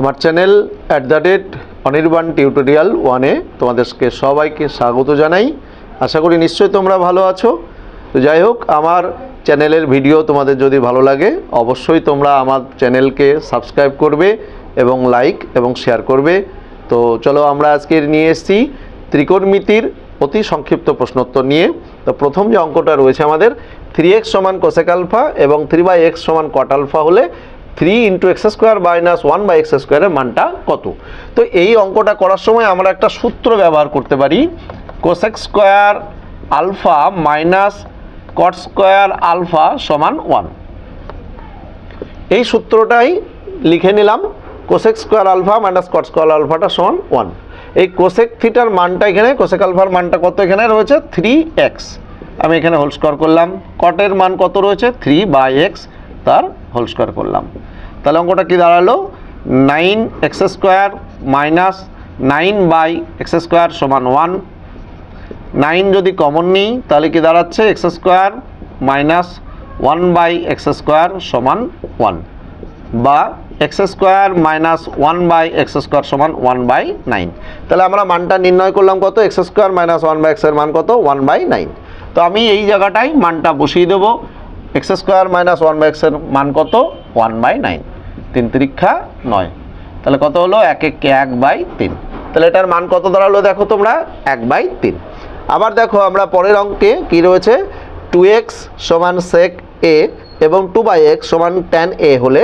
আমার channel at the rate Anirban tutorial ওয়ানে তোমাদেরকে সবাইকে স্বাগত জানাই। আশা করি নিশ্চয়ই তোমরা ভালো আছো। তো যাই হোক, আমার চ্যানেলের ভিডিও তোমাদের যদি ভালো লাগে, অবশ্যই তোমরা আমার চ্যানেলকে সাবস্ক্রাইব করবে এবং লাইক এবং শেয়ার করবে। তো চলো আমরা আজকে নিয়ে এসেছি ত্রিকোণমিতির অতি সংক্ষিপ্ত প্রশ্নোত্তর নিয়ে। তো প্রথম যে অঙ্কটা রয়েছে আমাদের থ্রি এক্স সমান কোসেক আলফা এবং থ্রি বাই এক্স সমান কট আলফা হলে three into x square minus one by x স্কোয়ারের মানটা কত? তো এই অঙ্কটা করার সময় আমরা একটা সূত্র ব্যবহার করতে পারি। Cosec square alpha minus cot square alpha সমান ওয়ান এই সূত্রটাই লিখে নিলাম cosec square alpha minus cot square আলফাটা সমান ওয়ান এই কোসেক থিটার মানটা এখানে কোসেক আলফার মানটা কত এখানে রয়েছে? থ্রি এক্স আমি এখানে হোল স্কোয়ার করলাম। কটের মান কত রয়েছে? থ্রি বাই এক্স তার হোল স্কোয়ার করলাম। তাহলে অঙ্কটা কি দাঁড়াল? Nine x square minus nine by x square সমান ওয়ান। নাইন যদি কমন নিই, তাহলে কি দাঁড়াচ্ছে? X square minus one by x square সমান ওয়ান বা x square minus one by x square সমান ওয়ান বাই নাইন। তাহলে আমরা মানটা নির্ণয় করলাম কত? X square minus one by এক্সের মান কত? One by nine. তো আমি এই জায়গাটায় মানটা বসিয়ে দেবো। X square minus one by এক্সের মান কত? One by nine. তিন তিরিক্ষা নয়। তাহলে কত হলো? এক এক এক বাই তিন। তাহলে এটার মান কত দাঁড়াল দেখো তোমরা? এক বাই তিন। আবার দেখো আমরা পরের অঙ্কে কি রয়েছে? টু এক্স সমান সেক এ এবং টু বাই এক্স সমান টেন এ হলে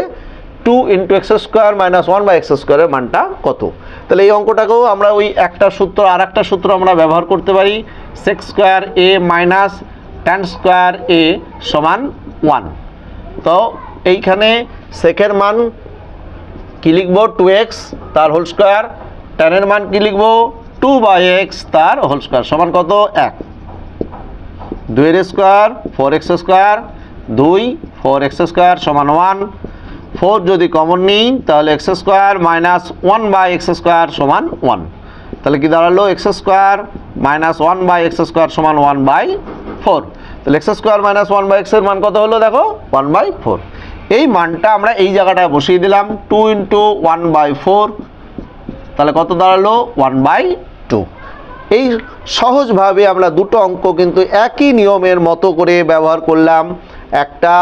two into x square minus one by x স্কোয়ারের মানটা কত? তাহলে এই অঙ্কটাকেও আমরা ওই একটা সূত্র আর একটা সূত্র আমরা ব্যবহার করতে পারি। Sec square a minus tan square a সমান ওয়ান তো এইখানে সেকের মান কি লিখব? টু এক্স তার হোল স্কোয়ার টেনের মান কি লিখব? টু বাই এক্স তার হোল স্কোয়ার সমান কত? এক। দুইয়ের স্কোয়ার ফোর এক্স স্কোয়ার দুই ফোর এক্স স্কোয়ার সমান ওয়ান ফোর যদি কমন নিই, তাহলে x square minus one by x square সমান ওয়ান তাহলে কি দাঁড়াল? X square minus one by x square সমান ওয়ান বাই ফোর তাহলে x square minus one by এক্সের মান কত হলো দেখো? ওয়ান বাই ফোর এই মানটা আমরা এই জায়গাটায় বসিয়ে দিলাম two into one by four তাহলে কত দাঁড়াল? ওয়ান বাই টু এই সহজভাবে আমরা দুটো অঙ্ক কিন্তু একই নিয়মের মতো করে ব্যবহার করলাম। একটা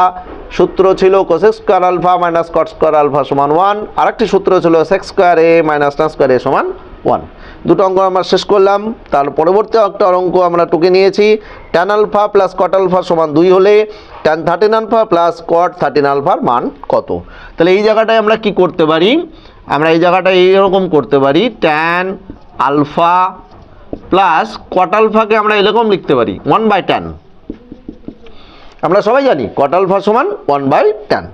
সূত্র ছিল cosec square alpha minus cot square alpha সমান ওয়ান আরেকটি সূত্র ছিল sec square a minus tan square a সমান ওয়ান দুটো অঙ্ক আমরা শেষ করলাম। তার পরবর্তী একটা অঙ্ক আমরা টুকে নিয়েছি। Tan alpha plus cot alpha সমান দুই হলে tan thirteen alpha plus cot thirteen আলফার মান কত? তাহলে এই জায়গাটায় আমরা কি করতে পারি? আমরা এই জায়গাটায় এইরকম করতে পারি। ট্যান আলফা প্লাস কট আলফাকে আমরা এরকম লিখতে পারি। ওয়ান বাই ট্যান আমরা সবাই জানি কট আলফা সমান ওয়ান বাই ট্যান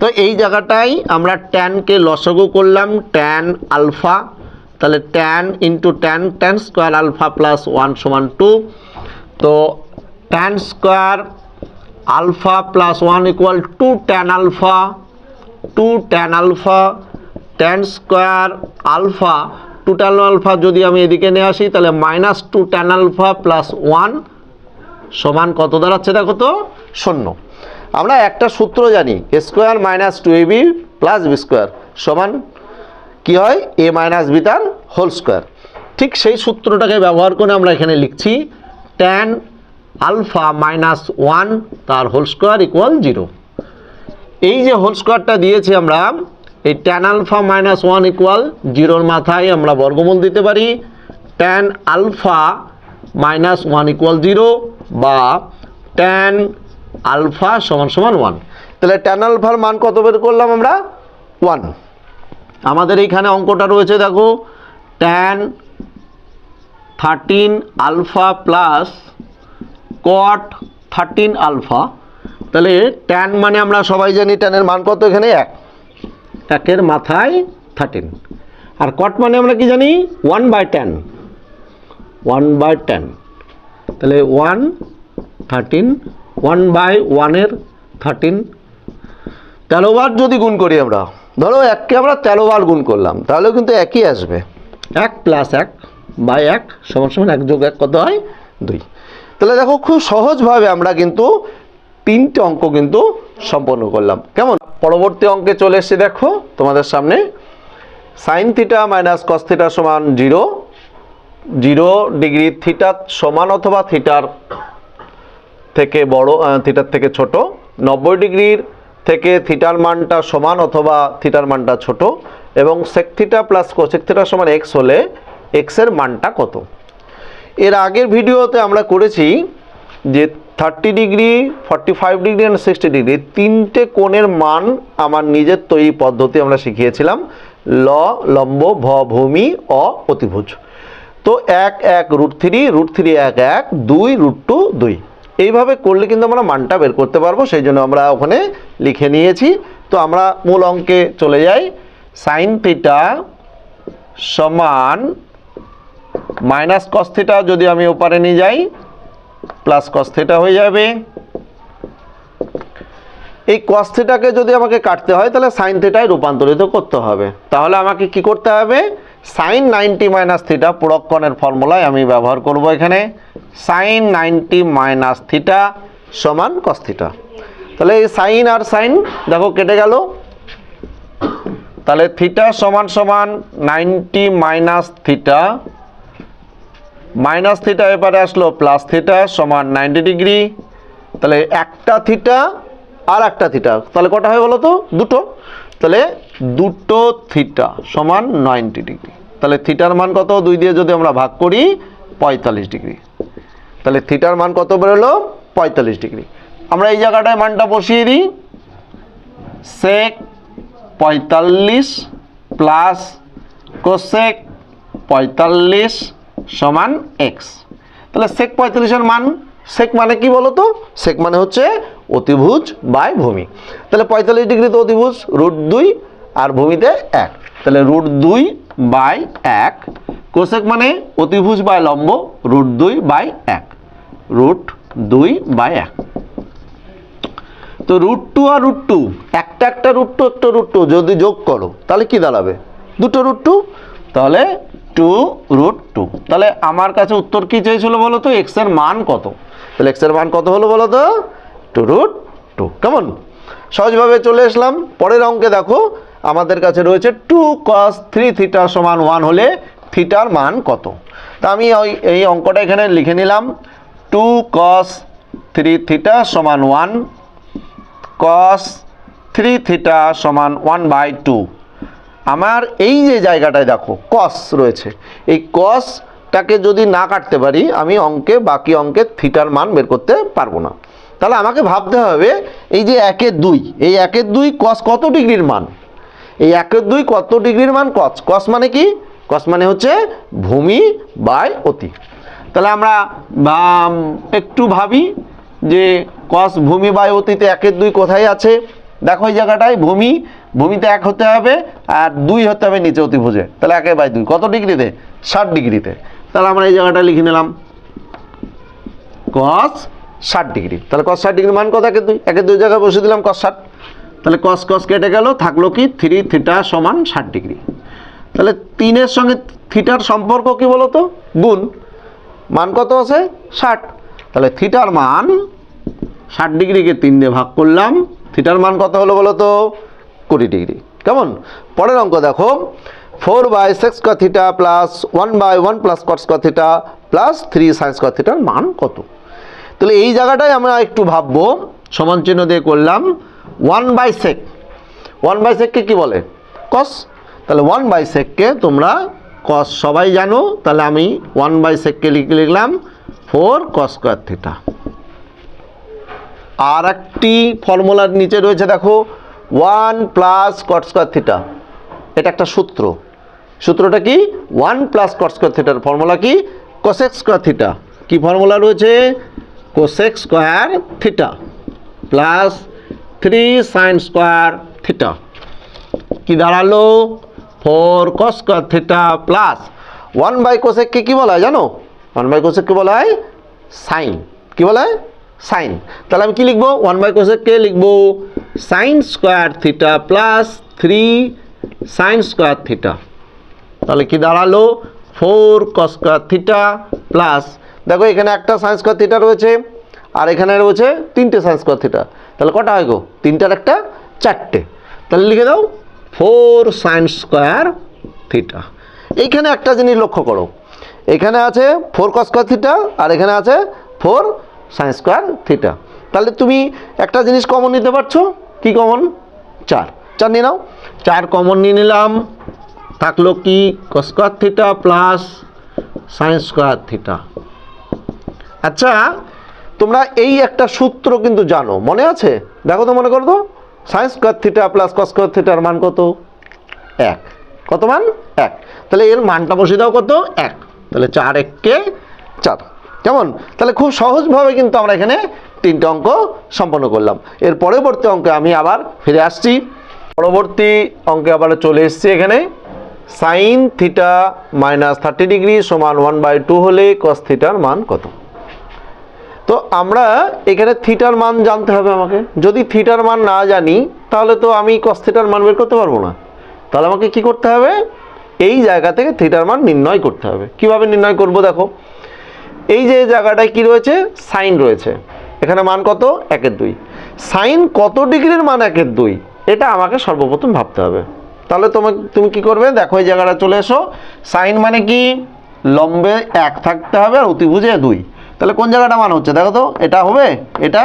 তো এই জায়গাটায় আমরা ট্যানকে লসগু করলাম। ট্যান আলফা তাহলে tan into tan tan square alpha plus one সমান টু তো tan square alpha plus one equal to tan alpha two tan alpha tan square alpha two tan alpha যদি আমি এদিকে নিয়ে আসি, তাহলে minus two tan alpha plus one সমান কত দাঁড়াচ্ছে দেখো তো? শূন্য। আমরা একটা সূত্র জানি square minus two a b plus b square সমান কি হয়? এ মাইনাস বি তার হোল স্কোয়ার ঠিক সেই সূত্রটাকে ব্যবহার করে আমরা এখানে লিখছি ট্যান আলফা মাইনাস ওয়ান তার হোল স্কোয়ার ইকুয়াল জিরো এই যে হোল স্কোয়ারটা দিয়েছি আমরা, এই tan alpha minus one equal জিরোর মাথায় আমরা বর্গমূল দিতে পারি। Tan alpha minus one equal zero বা ট্যান আলফা সমান সমান ওয়ান তাহলে ট্যান আলফার মান কত বের করলাম আমরা? ওয়ান আমাদের এইখানে অঙ্কটা রয়েছে, দেখো tan thirteen alpha plus cot thirteen alpha তাহলে ট্যান মানে আমরা সবাই জানি ট্যানের মান কত এখানে? এক। একের মাথায় থার্টিন আর কট মানে আমরা কি জানি? One by tan one by tan তাহলে ওয়ান থার্টিন ওয়ান বাই ওয়ানের থার্টিন তেরো বার যদি গুণ করি আমরা ধরো এককে আমরা তেরো বার গুণ করলাম তাহলেও কিন্তু একই আসবে। এক প্লাস এক বাই এক সমান সমান এক যোগ এক কত হয়? দুই। তাহলে দেখো খুব সহজভাবে আমরা কিন্তু তিনটে অঙ্ক কিন্তু সম্পন্ন করলাম। কেমন? পরবর্তী অঙ্কে চলে এসেছে দেখো তোমাদের সামনে। Sine theta minus cos theta সমান জিরো জিরো ডিগ্রি থিটা সমান অথবা থিটার থেকে বড় থিটার থেকে ছোট নব্বই ডিগ্রির থেকে থিটার মানটা সমান অথবা থিটার মানটা ছোট এবং sec theta plus cosec theta সমান এক্স হলে এক্সের মানটা কত? এর আগের ভিডিওতে আমরা করেছি যে thirty degree forty five degree and sixty degree তিনটে কোণের মান আমার নিজের তৈরি পদ্ধতি আমরা শিখিয়েছিলাম, ল, লম্ব, ভ, ভূমি, অ, অতিভুজ। তো এক এক রুট থ্রি রুট থ্রি এক এক, দুই রুট টু দুই। এইভাবে করলে কিন্তু আমরা মানটা বের করতে পারব, সেই জন্য আমরা ওখানে লিখে নিয়েছি। তো আমরা মূল অঙ্কে চলে যাই। সাইন থিটা সমান মাইনাস কস থিটা যদি আমি ওপারে নিয়ে যাই, প্লাস কস থিটা হয়ে যাবে। এই কস থিটাকে যদি আমাকে কাটতে হয়, তাহলে সাইন থিটায় রূপান্তরিত করতে হবে। তাহলে আমাকে কি করতে হবে? সাইন নাইনটি মাইনাস থিটা পুরক্ষণের ফর্মুলায় আমি ব্যবহার করব এখানে। সাইন নাইনটি মাইনাস থিটা সমান কস থিটা তাহলে এই সাইন আর সাইন দেখো কেটে গেল। তাহলে থিটা সমান সমান ninety minus theta minus theta এবারে আসলো প্লাস থিটা সমান নাইনটি ডিগ্রি। তাহলে একটা থিটা আর একটা থিটা তাহলে কটা হয় বলো তো? দুটো। তাহলে দুটো থিটা সমান নাইনটি ডিগ্রি। তাহলে থিটার মান কত? দুই দিয়ে যদি আমরা ভাগ করি, পঁয়তাল্লিশ ডিগ্রি। তাহলে থিটার মান কত বেরোলো? পঁয়তাল্লিশ ডিগ্রি। আমরা এই জায়গাটায় মানটা বসিয়ে দিই। সেক পঁয়তাল্লিশ প্লাস কোসেক পঁয়তাল্লিশ সমান এক্স তাহলে সেক পঁয়তাল্লিশের মান সেক মানে কি বলো তো সেক মানে হচ্ছে অতিভুজ বাই ভূমি। তাহলে পঁয়তাল্লিশ ডিগ্রি তো অতিভুজ রুট দুই আর ভূমিতে এক। তাহলে রুট দুই বাই এক। কোসেক মানে অতিভুজ বাই লম্ব, রুট দুই বাই এক। রুট দুই বাই এক। তো রুট টু আর রুট টু, একটা একটা রুট টু, একটা রুট টু যদি যোগ করো, তাহলে কি দাঁড়াবে? দুটো রুট টু, তাহলে টু রুট টু। তাহলে আমার কাছে উত্তর কি চেয়েছিল বলো তো? এক্সের মান কত? তাহলে এক্সের মান কত হলো বলো তো? Two root two. কেমন? সহজভাবে চলে আসলাম। পরের অঙ্কে দেখো। আমাদের কাছে রয়েছে টু কস থ্রি থিটার সমান ওয়ান হলে থিটার মান কত? তা আমি ওই, এই অঙ্কটা এখানে লিখে নিলাম। টু কস থ্রি থিটা সমান ওয়ান কস থ্রি থিটা সমান ওয়ান বাই টু আমার এই যে জায়গাটায় দেখো কস রয়েছে। এই কসটাকে যদি না কাটতে পারি, আমি অঙ্কে, বাকি অঙ্কে থিটার মান বের করতে পারব না। তাহলে আমাকে ভাবতে হবে, এই যে একের দুই, এই একের দুই কস কত ডিগ্রির মান? এই একের দুই কত ডিগ্রির মান? কস কস মানে কি? কস মানে হচ্ছে ভূমি বাই অতি। তাহলে আমরা একটু ভাবি যে কস ভূমি বাই অতীতে একের দুই কোথায় আছে? দেখো এই জায়গাটায় ভূমি, ভূমিতে এক হতে হবে আর দুই হতে হবে নিচে অতিভুজে। তাহলে একে বাই দুই। কত ডিগ্রিতে? ষাট ডিগ্রিতে। তাহলে আমরা এই জায়গাটা লিখে নিলাম। কস ষাট ডিগ্রি। তাহলে কস ষাট ডিগ্রি মান কত? একের দুই। একের দুই জায়গায় বসে দিলাম কস ষাট। তাহলে কস কস কেটে গেল, থাকল কি? থ্রি থিটা সমান ষাট ডিগ্রি তাহলে তিনের সঙ্গে থিটার সম্পর্ক কি বলো তো গুণ। মান কত আছে? ষাট। তাহলে থিটার মান ষাট ডিগ্রিকে তিন দিয়ে ভাগ করলাম থিটার মান কত হলো বলো তো কুড়ি ডিগ্রি কেমন? পরের অঙ্ক দেখো। Four by six theta plus one by one plus cot square theta plus three sine square থিটার মান কত? তাহলে এই জায়গাটায় আমরা একটু ভাববো। সমান চিহ্ন দিয়ে করলাম। One by sec one by সেককে কী বলে? কস তাহলে ওয়ান বাই সেককে তোমরা কস সবাই জানো, তাহলে আমি ওয়ান বাই সেককে লিখে লিখলাম ফোর কস স্কোয়ার থিটা আর একটি ফর্মুলার নিচে রয়েছে, দেখো one plus cot square theta এটা একটা সূত্র। সূত্রটা কি? ওয়ান প্লাস কট স্কোয়ার থিটার ফর্মুলা কি? কোসেক স্কোয়ার থিটা কি ফর্মুলা রয়েছে? Cosec square theta plus three sine square theta কি দাঁড়াল? Four cos square theta plus one by কোসেককে কি বলা হয় জানো? ওয়ান বাই কোসেককে বলা হয় সাইন কি বলা হয়? সাইন তাহলে আমি কি লিখব? ওয়ান বাই কোসেককে লিখব sine square theta plus three sine square theta তাহলে কি দাঁড়াল? Four cos square theta plus দেখো এখানে একটা সাইন স্কোয়ার থিটা রয়েছে। আর এখানে রয়েছে তিনটে সাইন স্কোয়ার থিটা। তাহলে কটা হয় গো? তিনটার একটা, চারটে। তাহলে লিখে দাও, ফোর সাইন স্কোয়ার থিটা। এইখানে একটা জিনিস লক্ষ্য করো। এখানে আছে ফোর কস স্কোয়ার থিটা আর এখানে আছে ফোর সাইন স্কোয়ার থিটা। তাহলে তুমি একটা জিনিস কমন নিতে পারছ? কি কমন চার। চার নিয়ে নাও। চার কমন নিয়ে নিলাম। থাকল কি? Square theta plus sine square theta. আচ্ছা তোমরা এই একটা সূত্র কিন্তু জানো। মনে আছে? দেখো তো মনে করো তো। Sine square theta plus cos square থিটার মান কত? এক। কত মান? এক। তাহলে এর মানটা বসে দাও কত? এক। তাহলে চার এককে চার। কেমন? তাহলে খুব সহজভাবে কিন্তু আমরা এখানে তিনটে অঙ্ক সম্পন্ন করলাম। এর পরবর্তী অঙ্কে আমি আবার ফিরে আসছি। পরবর্তী অঙ্কে আবার চলে এসেছি এখানে। Sine theta minus thirty degree সমান ওয়ান বাই টু হলে কস থিটার মান কত? তো আমরা এখানে থিটার মান জানতে হবে আমাকে। যদি থিটার মান না জানি, তাহলে তো আমি কস থিটার মান বের করতে পারব না। তাহলে আমাকে কি করতে হবে? এই জায়গা থেকে থিটার মান নির্ণয় করতে হবে। কীভাবে নির্ণয় করব দেখো? এই যে জায়গাটায় কি রয়েছে? সাইন রয়েছে। এখানে মান কত? একের দুই। সাইন কত ডিগ্রির মান? একের দুই। এটা আমাকে সর্বপ্রথম ভাবতে হবে। তাহলে তোমাকে তুমি কি করবে? দেখো, এই জায়গাটা চলে এসো। সাইন মানে কি? লম্বে এক থাকতে হবে আর অতিভুজে দুই। তাহলে কোন জায়গাটা মান হচ্ছে? দেখো তো, এটা হবে, এটা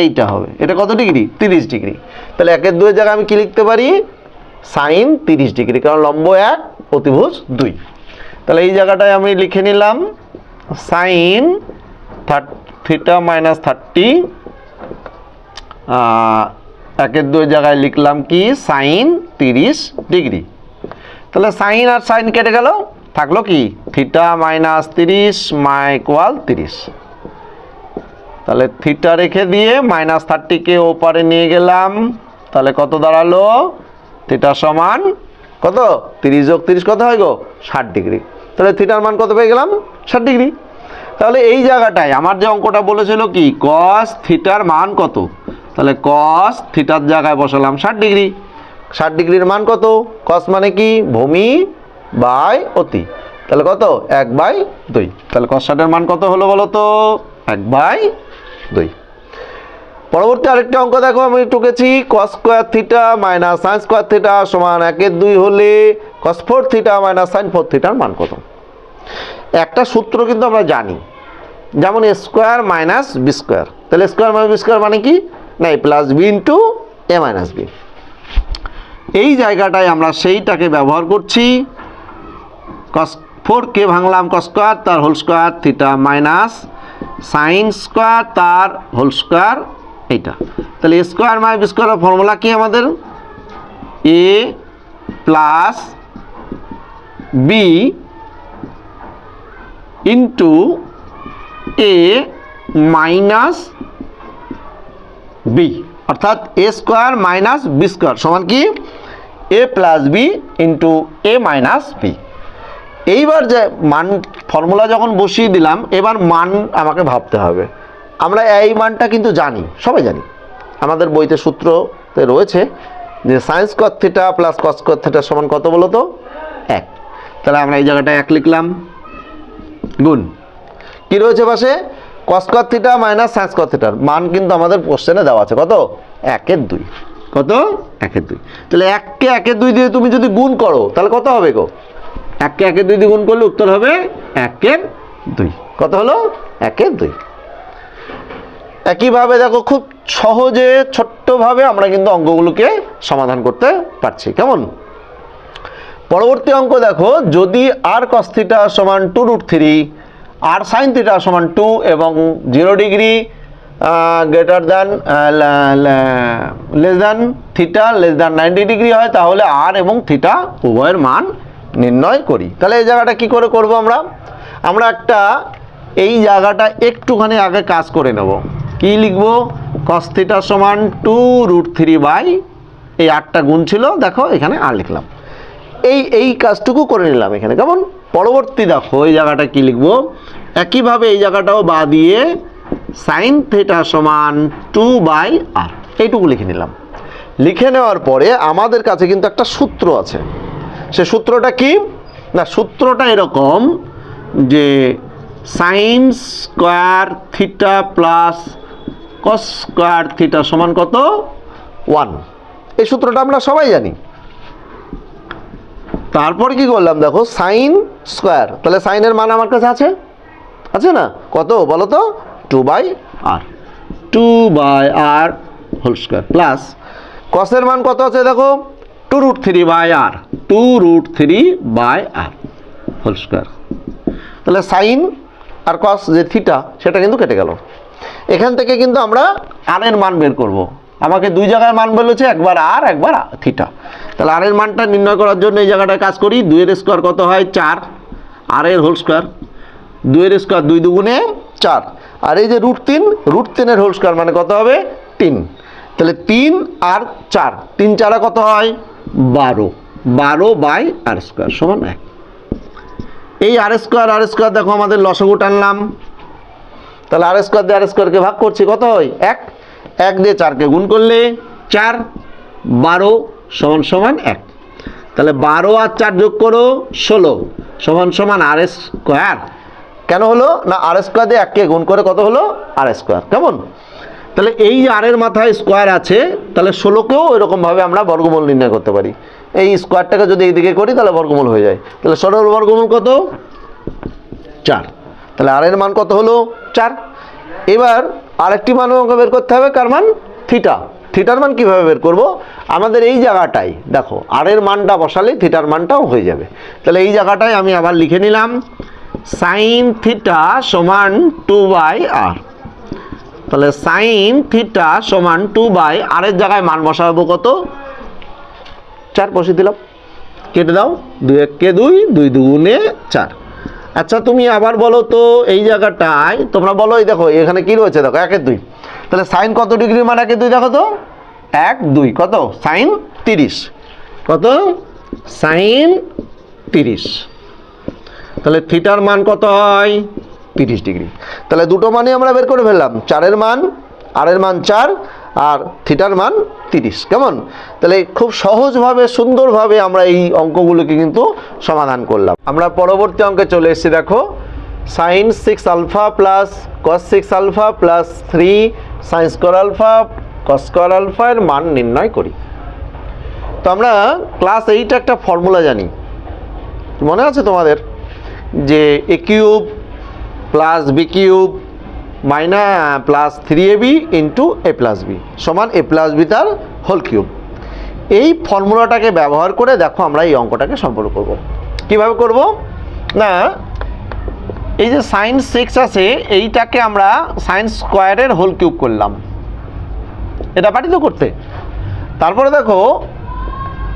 এইটা হবে। এটা কত ডিগ্রি? তিরিশ ডিগ্রি। তাহলে একের দুইয়ের জায়গায় আমি কি লিখতে পারি? সাইন তিরিশ ডিগ্রি, কারণ লম্ব এক, অতিভুজ দুই। তাহলে এই জায়গাটায় আমি লিখে নিলাম, সাইন থিটা মাইনাস থার্টি একের দুই জায়গায় লিখলাম কি? সাইন তিরিশ ডিগ্রি। তাহলে সাইন আর সাইন কেটে গেল। থাকল কি? থিটা মাইনাস তিরিশ মাইকোয়াল তিরিশ। তাহলে থিটা রেখে দিয়ে মাইনাস থার্টিকে ওপারে নিয়ে গেলাম। তাহলে কত দাঁড়াল? থিটা সমান কত? তিরিশ যোগ তিরিশ কত হয় গো? ষাট ডিগ্রি। তাহলে থিটার মান কত পেয়ে গেলাম? ষাট ডিগ্রি। তাহলে এই জায়গাটায় আমার যে অঙ্কটা বলেছিল কি? কস থিটার মান কত? তাহলে কস থিটার জায়গায় বসালাম ষাট ডিগ্রি। ষাট ডিগ্রির মান কত? কস মানে কি? ভূমি বাই অতি। তাহলে কত? এক বাই দুই। তাহলে কস ষাটের মান কত হলো বলো তো? এক বাই দুই। পরবর্তী আরেকটা অঙ্ক দেখো, আমি টুকেছি। Cos square theta minus sin square theta সমান একের দুই হলে cos four theta minus sin four থিটার মান কত? একটা সূত্র কিন্তু আমরা জানি, যেমন স্কোয়ার মাইনাস বি স্কোয়ার তাহলে স্কোয়ার মাইনাস বি স্কোয়ার মানে কি? না A plus B into A minus B এই জায়গাটায় আমরা সেইটাকে ব্যবহার করছি। কস ফোর কে ভাঙলাম, কস স্কোয়ার, তার whole square, theta minus sine square, তার হোল স্কোয়ার, এইটা। তাহলে স্কোয়ার মাই বি ফর্মুলা কি আমাদের? A plus B into A minus B. অর্থাৎ A square minus B square সমান কি? A plus B into A minus B. এইবার যে মান ফর্মুলা যখন বসিয়ে দিলাম, এবার মান আমাকে ভাবতে হবে। আমরা এই মানটা কিন্তু জানি, সবাই জানি। আমাদের বইতে সূত্রতে রয়েছে যে সায়েন্স কর থিটা প্লাস কস কর থিটা সমান কত বলো তো? এক। তাহলে আমরা এই জায়গাটা এক লিখলাম। গুণ। কি রয়েছে পাশে? কসকর থিটা মাইনাস সায়েন্স কর থিটার মান কিন্তু আমাদের কোশ্চেনে দেওয়া আছে। কত? একের দুই। কত? একের দুই। তাহলে এককে একের দুই দিয়ে তুমি যদি গুণ করো, তাহলে কত হবে গো? এককে একের দুই দ্বিগুণ করলে উত্তর হবে একের দুই। কত হলো? একের দুই। একইভাবে দেখো, খুব সহজে, ছোট্টভাবে আমরা কিন্তু অঙ্কগুলোকে সমাধান করতে পারছি। কেমন? পরবর্তী অঙ্ক দেখো, যদি আর কস থিটা সমান two root three r sine theta সমান টু এবং zero degree greater than less than theta less than ninety degree হয়, তাহলে আর এবং থিটা উভয়ের মান নির্ণয় করি। তাহলে এই জায়গাটা কি করে করব আমরা? আমরা একটা, এই জায়গাটা একটুখানি আগে কাজ করে নেব। কি লিখব? কস থিটা সমান টু রুট থ্রি বাই এই আটটা গুণ ছিল, দেখো এখানে আর লিখলাম। এই এই কাজটুকু করে নিলাম এখানে। কেমন? পরবর্তী দেখো, এই জায়গাটা কি লিখব? একইভাবে এই জায়গাটাও বা দিয়ে সাইন থিটা সমান টু বাই আর এইটুকু লিখে নিলাম। লিখে নেওয়ার পরে আমাদের কাছে কিন্তু একটা সূত্র আছে। সূত্রটা কি? না, সূত্রটা এরকম যে sine square theta plus cos square theta সমান কত? ওয়ান এই সূত্রটা আমরা সবাই জানি। তারপর কি করলাম দেখো সাইন স্কোয়ার তাহলে সাইনের মান আমার কাছে আছে? আছে না? কত? বলো তো? Two by r two by r whole square plus কসের মান কত আছে দেখো? Two root three by r two root three by r whole square তাহলে সাইন আর কস যে থিটা সেটা কিন্তু কেটে গেল। এখান থেকে কিন্তু আমরা আর মান বের করব। আমাকে দুই জায়গায় মান বলেছে, একবার আর একবার থিটা তাহলে আর মানটা নির্ণয় করার জন্য এই জায়গাটায় কাজ করি, দুইয়ের স্কোয়ার কত হয়? চার। আর এর হোল স্কোয়ার দুইয়ের স্কোয়ার দুই দুগুণে চার। আর এই যে রুট তিন রুট তিনের হোল স্কোয়ার মানে কত হবে? তিন। তাহলে তিন আর চার। তিন চারা কত হয়? বারো। বারো বাই আর স্কোয়ার সমান এক। এই আর স্কোয়ার আর স্কোয়ার দেখো আমাদের লসগু টানলাম তাহলে আর স্কোয়ার দিয়ে আর স্কোয়ারকে ভাগ করছি, কত হয়? এক। এক দিয়ে চারকে গুণ করলে চার, বারো সমান সমান এক। তাহলে বারো আর চার যোগ করো ষোলো সমান সমান আর স্কোয়ার। কেন হলো? না, আর স্কোয়ার দিয়ে এককে গুণ করে কত হলো? R square. কেমন? তাহলে এই আরের মাথায় স্কোয়ার আছে, তাহলে ষোলোকেও এরকমভাবে আমরা বর্গমূল নির্ণয় করতে পারি। এই স্কোয়ারটাকে যদি এইদিকে করি, তাহলে বর্গমূল হয়ে যায়। তাহলে ষোলোর বর্গমূল কত? চার। তাহলে আর এর মান কত হলো? চার। এবার আরেকটি মান আমাকে বের করতে হবে, কার মান? থিটা। থিটার মান কীভাবে বের করব? আমাদের এই জায়গাটাই, দেখো, আর এর মানটা বসালে থিটার মানটাও হয়ে যাবে। তাহলে এই জায়গাটায় আমি আবার লিখে নিলাম, সাইন থিটা সমান টু বাই আর। তাহলে সাইন থিটা সমান টু বাই আরের জায়গায় মান বসাবো কত? চার বসিয়ে দিলাম। কেটে দাও। দুই এক দুই দুই দুগুণে চার। আচ্ছা তুমি আবার বলো তো এই জায়গাটায়, তোমরা বলো, এই দেখো, এখানে কি রয়েছে? দেখো একের দুই। তাহলে সাইন কত ডিগ্রি মান একের দুই, দেখো তো? এক, দুই, কত? সাইন তিরিশ। কত? সাইন তিরিশ। তাহলে থিটার মান কত হয়? তিরিশ ডিগ্রি। তাহলে দুটো মানই আমরা বের করে ফেললাম। চারের মান, আরের মান চার আর থিটার মান তিরিশ। কেমন? তাহলে খুব সহজভাবে, সুন্দরভাবে আমরা এই অঙ্কগুলোকে কিন্তু সমাধান করলাম। আমরা পরবর্তী অঙ্কে চলে এসেছি, দেখো। Sine six alpha plus cos six alpha plus three sine square alpha cos square alpha এর মান নির্ণয় করি। তো আমরা ক্লাস এইটা একটা ফর্মুলা জানি। মনে আছে তোমাদের? যে a cube plus b cube minus plus three a b into a plus b সমান এ প্লাস বি তার হোল কিউব এই ফর্মুলাটাকে ব্যবহার করে দেখো আমরা এই অঙ্কটাকে সম্পর্ক করব। কীভাবে করব? না, এই যে সাইন সিক্স আছে, এইটাকে আমরা সাইন স্কোয়ারের হোল কিউব করলাম। এটা পারি তো করতে। তারপরে দেখো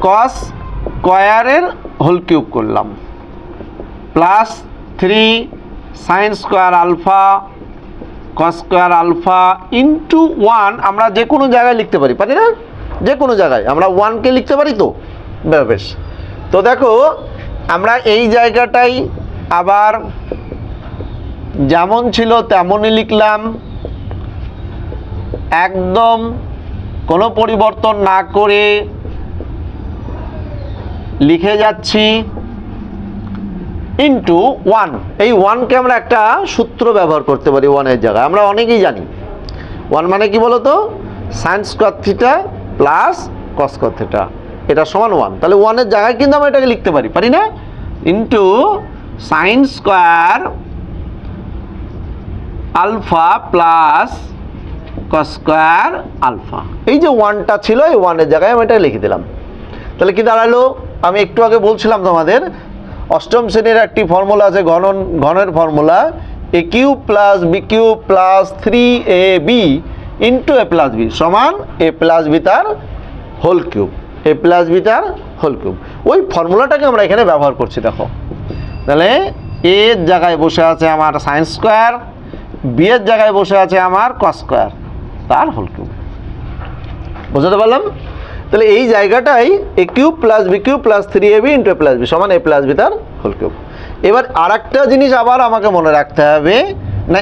কস স্কোয়ারের হোল কিউব করলাম। Plus three sine square alpha cos square alpha into one আমরা যে কোনো জায়গায় লিখতে পারি পারি না? যে কোনো জায়গায়। আমরা ওয়ানকে লিখতে পারি তো? বেশ। তো দেখো, আমরা এই জায়গাটাই আবার যেমন ছিল তেমনই লিখলাম। একদম কোনো পরিবর্তন না করে লিখে যাচ্ছি। ইন্টু ওয়ান এই ওয়ানকে আমরা একটা সূত্র ব্যবহার করতে পারি ওয়ানের জায়গায়। আমরা অনেকেই জানি। ওয়ান মানে কি বলতো? Sine square theta plus cos square theta এটা সমান ওয়ান তাহলে ওয়ানের জায়গায় কিন্তু আমরা এটাকে লিখতে পারি। পারি না? Into sine square alpha plus square alpha এই যে ওয়ানটা ছিল, এই ওয়ানের জায়গায় আমি এটা লিখে দিলাম। তাহলে কি দাঁড়াল? আমি একটু আগে বলছিলাম তোমাদের অষ্টম শ্রেণির একটি ফর্মুলা আছে ঘনন ঘনের formula a cube plus b cube plus three a b into a plus b সমান এ প্লাস বি তার whole cube a plus b তার হোল কিউব ওই ফর্মুলাটাকে আমরা এখানে ব্যবহার করছি, দেখো। তাহলে এর জায়গায় বসে আছে আমার সায়েন্স স্কোয়ার বি এর জায়গায় বসে আছে আমার কস স্কোয়ার তার হোল কিউব বুঝতে পারলাম? তাহলে এই জায়গাটাই a cube plus b cube plus three a b into a plus b সমান এ প্লাস বি তার হোল কিউব এবার আর একটা জিনিস আবার আমাকে মনে রাখতে হবে, না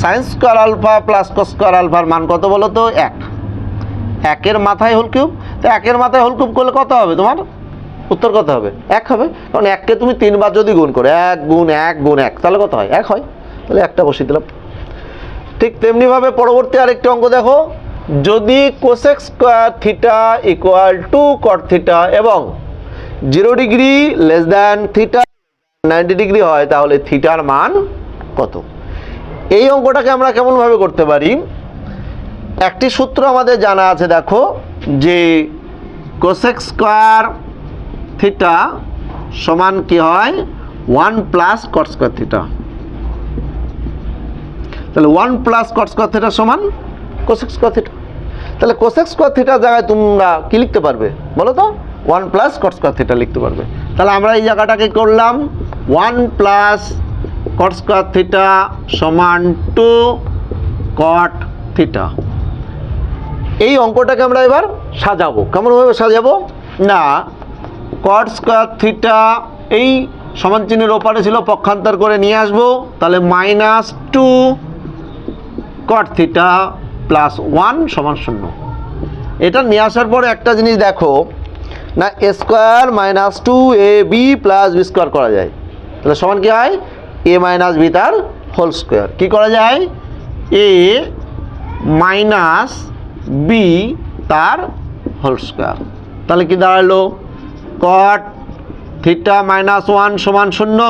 sine square alpha plus square আলফার মান কত বলো তো? এক। একের মাথায় হোল কিউব তো একের মাথায় হোল কিউব করলে কত হবে তোমার? উত্তর কত হবে? এক হবে। কারণ এককে তুমি তিনবার যদি গুণ করো, এক গুণ এক গুণ এক, তাহলে কত হয়? এক হয়। তাহলে একটা বসিয়ে দিলাম। ঠিক তেমনিভাবে পরবর্তী আরেকটি অঙ্ক দেখো। যদি cosec square theta equal to cot theta এবং zero degree less than theta ninety degree হয়, তাহলে থিটার মান কত? এই অঙ্কটাকে আমরা কেমনভাবে করতে পারি? একটি সূত্র আমাদের জানা আছে, দেখো, যে কোসেক স্কোয়ার থিটা সমান কি হয়? One plus cot square theta তাহলে one plus cot square theta সমান কোসেক স্কোয়ার থিটা তাহলে কোসেক স্কোয়ার থিটার জায়গায় তোমরা কি লিখতে পারবে? বলো তো? One plus cot square theta লিখতে পারবে। তাহলে আমরা এই জায়গাটাকে করলাম one plus cot square theta সমান টু কট থিটা এই অঙ্কটাকে আমরা এবার সাজাবো। কেমনভাবে সাজাবো? না কট স্কোয়ার থিটা এই সমান চিহ্নের ওপারে ছিল, পক্ষান্তর করে নিয়ে আসব। তাহলে minus two cot theta plus one সমান শূন্য। এটা নিয়ে আসার পরে একটা জিনিস দেখো, না a square minus two a b plus b square করা যায়। তাহলে সমান কি হয়? এ মাইনাস বি তার হোল স্কোয়ার কী করা যায়? এ মাইনাস বি তার হোল স্কোয়ার তাহলে কি দাঁড়াল? কট থিটা মাইনাস ওয়ান সমান শূন্য।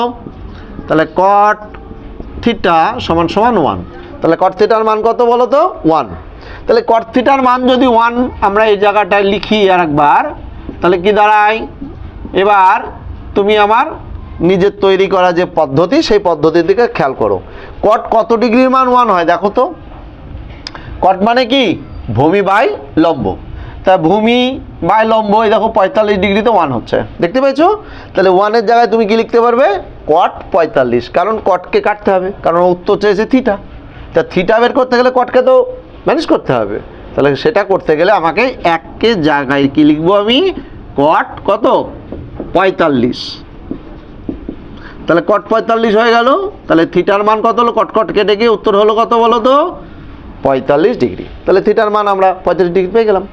তাহলে কট থিটা সমান সমান ওয়ান তাহলে কট থিটার মান কত বলো তো ওয়ান তাহলে কট থিটার মান যদি ওয়ান আমরা এই জায়গাটায় লিখি আর একবার তাহলে কি দাঁড়ায়? এবার তুমি আমার নিজের তৈরি করা যে পদ্ধতি, সেই পদ্ধতির দিকে খেয়াল করো। কট কত ডিগ্রির মান ওয়ান হয়? দেখো তো। কট মানে কি? ভূমি বাই লম্ব। তা ভূমি বাই লম্ব, এই দেখো পঁয়তাল্লিশ ডিগ্রিতে ওয়ান হচ্ছে। দেখতে পেয়েছ? তাহলে ওয়ানের জায়গায় তুমি কি লিখতে পারবে? কট পঁয়তাল্লিশ। কারণ কটকে কাটতে হবে। কারণ উত্তর চেয়েছে থিটা তা থিটা বের করতে গেলে কটকে তো ম্যানেজ করতে হবে। তাহলে সেটা করতে গেলে আমাকে এককে জায়গায় কি লিখব আমি? কট কত? পঁয়তাল্লিশ। তাহলে কট পঁয়তাল্লিশ হয়ে গেল। তাহলে থিটার মান কত হলো? কট কট কেটে গিয়ে উত্তর হলো কত বলো তো? পঁয়তাল্লিশ ডিগ্রি। তাহলে থিটার মান আমরা পঁয়তাল্লিশ ডিগ্রি পেয়ে গেলাম।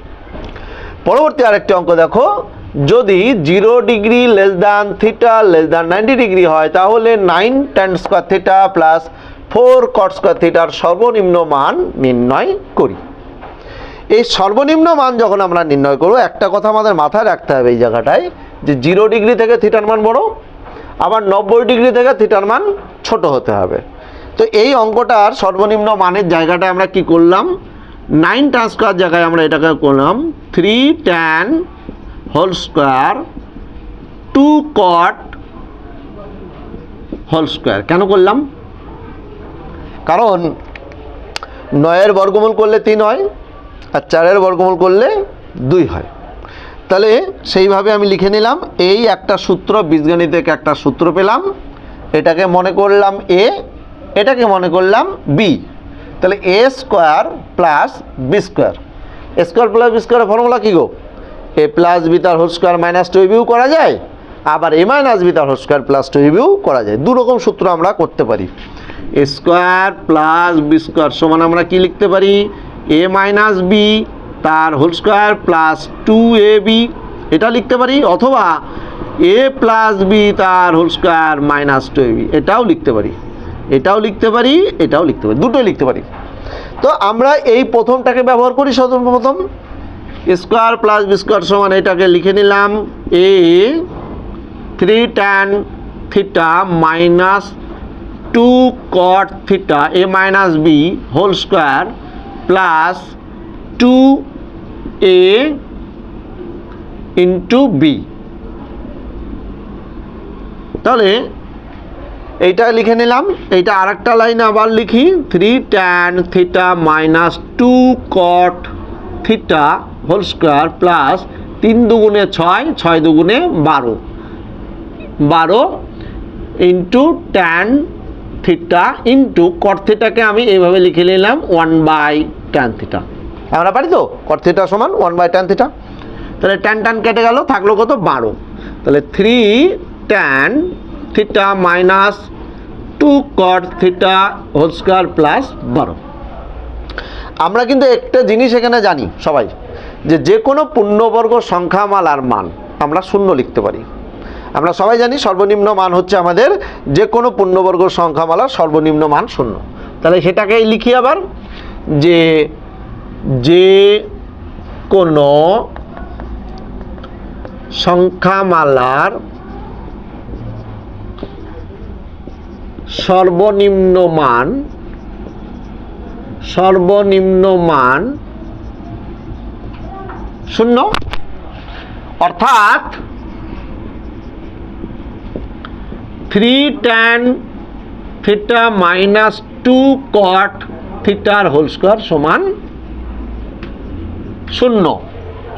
পরবর্তী আরেকটি অঙ্ক দেখো। যদি zero degree less than theta less than ninety degree হয়, তাহলে nine tan square theta plus four cot square থিটার সর্বনিম্ন মান নির্ণয় করি। এই সর্বনিম্ন মান যখন আমরা নির্ণয় করব, একটা কথা আমাদের মাথায় রাখতে হবে এই জায়গাটায়, যে জিরো ডিগ্রি থেকে থিটার মান বড়, আবার নব্বই ডিগ্রি থেকে থিটার মান ছোট হতে হবে। তো এই অঙ্কটার সর্বনিম্ন মানের জায়গাটা আমরা কি করলাম? নাইন ট্যান স্কোয়ার জায়গায় আমরা এটাকে করলাম three tan whole square two cot whole square. কেন করলাম? কারণ নয়ের বর্গমূল করলে তিন হয় আর চারের বর্গমূল করলে দুই হয়। তাহলে সেইভাবে আমি লিখে নিলাম, এই একটা সূত্র, বীজগণিত থেকে একটা সূত্র পেলাম, এটাকে মনে করলাম এ এটাকে মনে করলাম বি তাহলে a square plus b square square plus b square formula কী গো? এ প্লাস বি তার হোল স্কোয়ার মাইনাস টু বিউ করা যায়, আবার এ মাইনাস বি তার হোল স্কোয়ার প্লাস টু বিউ করা যায়। দু রকম সূত্র আমরা করতে পারি। স্কোয়ার প্লাস বি স্কোয়ার সমান আমরা কি লিখতে পারি? এ মাইনাস বি, তার whole square plus two a b. এটা লিখতে পারি? অথবা এ প্লাস বি, তার whole square minus two a b. এটাও লিখতে পারি। এটাও লিখতে পারি, এটাও লিখতে পারি। দুটোই লিখতে পারি। তো আমরা এই প্রথমটাকে ব্যবহার করি সর্বপ্রথম। স্কোয়ার প্লাস বি স্কোয়ার সমান এটাকে লিখে নিলাম। A, three tan theta minus two cot theta a minus b whole square plus two a into b তাহলে এইটা লিখে নিলাম, এইটা আরেকটা লাইন আবার লিখি three tan theta minus two cot theta whole square plus তিন দুগুণে ছয় ছয় দুগুণে বারো। বারো into tan theta into cot থিটাকে আমি এইভাবে লিখে নিলাম ওয়ান বাই ট্যান থিটা আমরা পারি তো? কট থিটা সমান ওয়ান বাই ট্যান থিটা তাহলে ট্যান ট্যান কেটে গেল থাকল কত? বারো। তাহলে three tan theta minus two cot theta whole square plus বারো। আমরা কিন্তু একটা জিনিস এখানে জানি সবাই যে যে কোনো পূর্ণবর্গ সংখ্যামালার মান আমরা শূন্য লিখতে পারি। আমরা সবাই জানি সর্বনিম্ন মান হচ্ছে আমাদের যে কোনো পূর্ণবর্গ সংখ্যামালার সর্বনিম্ন মান শূন্য। তাহলে সেটাকেই লিখি আবার যে যে কোনো সংখ্যামালার সর্বনিম্ন মান সর্বনিম্ন মান শূন্য। অর্থাৎ three tan theta minus two cot থিটার হোল স্কোয়ার সমান শূন্য।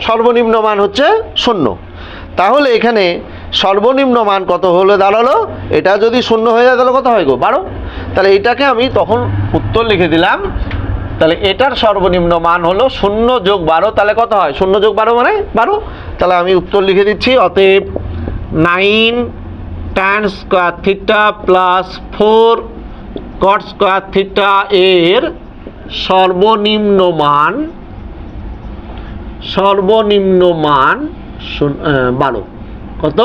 সর্বনিম্ন মান হচ্ছে শূন্য। তাহলে এখানে সর্বনিম্ন মান কত হলে দাঁড়াল? এটা যদি শূন্য হয়ে যায় তাহলে কত হয় গো? বারো। তাহলে এটাকে আমি তখন উত্তর লিখে দিলাম। তাহলে এটার সর্বনিম্ন মান হলো শূন্য যোগ বারো, তাহলে কত হয়? শূন্য যোগ বারো মানে বারো। তাহলে আমি উত্তর লিখে দিচ্ছি, অতএব nine tan square theta plus four cot square theta এর সর্বনিম্ন মান সর্বনিম্ন মান বারো। কত?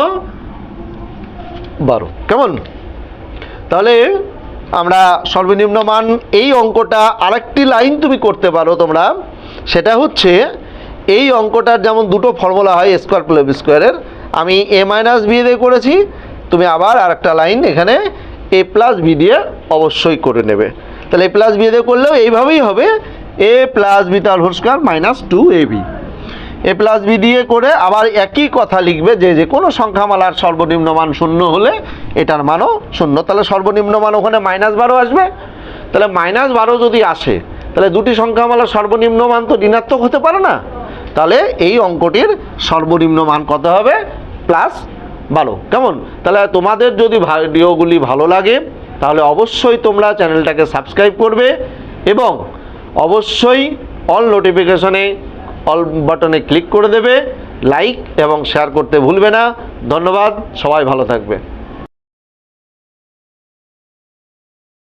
বারো। কেমন? তাহলে আমরা সর্বনিম্ন মান এই অঙ্কটা আরেকটি লাইন তুমি করতে পারো তোমরা। সেটা হচ্ছে এই অঙ্কটার যেমন দুটো ফর্মুলা হয় স্কোয়ার প্লাস স্কোয়ারের আমি এ মাইনাস বি দিয়ে করেছি তুমি আবার আরেকটা লাইন এখানে এ প্লাস বি দিয়ে অবশ্যই করে নেবে। তাহলে এ প্লাস বি দিয়ে করলেও এইভাবেই হবে। এ প্লাস বি তার whole square minus two a b a plus b দিয়ে করে আবার একই কথা লিখবে যে যে কোনো সংখ্যামালার সর্বনিম্ন মান শূন্য হলে এটার মানও শূন্য। তাহলে সর্বনিম্ন মান ওখানে মাইনাস বারো আসবে। তাহলে মাইনাস বারো যদি আসে, তাহলে দুটি সংখ্যামালার সর্বনিম্ন মান তো ঋণাত্মক হতে পারে না। তাহলে এই অঙ্কটির সর্বনিম্ন মান কত হবে? প্লাস বারো কেমন? তাহলে তোমাদের যদি ভিডিওগুলি ভালো লাগে, তাহলে অবশ্যই তোমরা চ্যানেলটাকে সাবস্ক্রাইব করবে এবং অবশ্যই অল নোটিফিকেশনে অল বাটনে ক্লিক করে দেবে, লাইক এবং শেয়ার করতে ভুলবে না। ধন্যবাদ, সবাই ভালো থাকবে।